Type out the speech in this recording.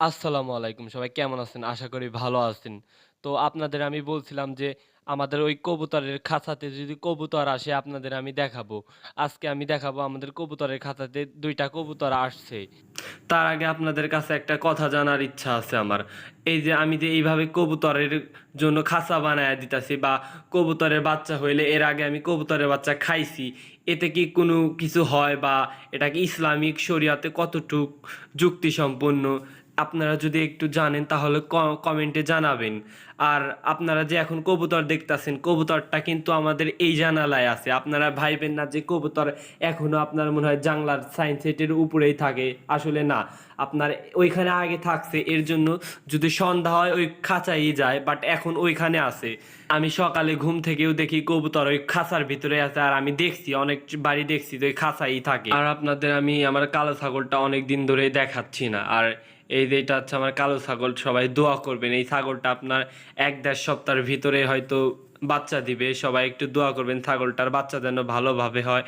আসসালামু আলাইকুম। সবাই কেমন আছেন? আশা করি ভালো আছেন। তো আপনাদের আমি বলছিলাম যে, আমাদের ওই কবুতরের খাঁচাতে যদি কবুতর আসে আপনাদের আমি দেখাবো। আজকে আমি দেখাবো আমাদের কবুতরের খাঁচাতে ২ টা কবুতর আসছে। তার আগে আপনাদের কাছে একটা কথা জানার ইচ্ছা আছে আমার। এই যে আমি যে এইভাবে কবুতরের জন্য খাঁচা বানায়া দিতাছি বা কবুতরের বাচ্চা হইলে এর আগে আমি কবুতরের বাচ্চা খাইছি। এতে কি কোনো কিছু হয় বা এটা কি ইসলামিক শরিয়াতে কতটুক যুক্তিসম্পন্ন? আপনারা যদি একটু জানেন তাহলে কমেন্টে জানাবেন। আর আপনারা যে এখন কবুতর দেখতাছেন, কবুতরটা কিন্তু আমাদের এই জানালায় আছে। আপনারা ভাইবেন না যে কবুতর এখনও আপনার মনে হয় জানলার সাইন সেটের উপরেই থাকে। আসলে না। আপনার ওইখানে আগে থাকছে এর জন্য যদি সন্ধ্যা হয় ওই খাঁচায়ই যায়। বাট এখন ওইখানে আছে। আমি সকালে ঘুম থেকেও দেখি কবুতর ওই খাঁচার ভিতরে আছে। আর আমি দেখছি অনেক বাড়ি দেখছি যে ওই খাঁচায়ই থাকে। আর আপনাদের আমি আমার কালো ছাগলটা অনেকদিন ধরে দেখাচ্ছি না। আর এই যে এটা হচ্ছে আমার কালো ছাগল। সবাই দোয়া করবেন। এই ছাগলটা আপনার এক দেড় সপ্তাহের ভিতরে হয়তো বাচ্চা দিবে। সবাই একটু দোয়া করবেন ছাগলটার বাচ্চা যেন ভালোভাবে হয়।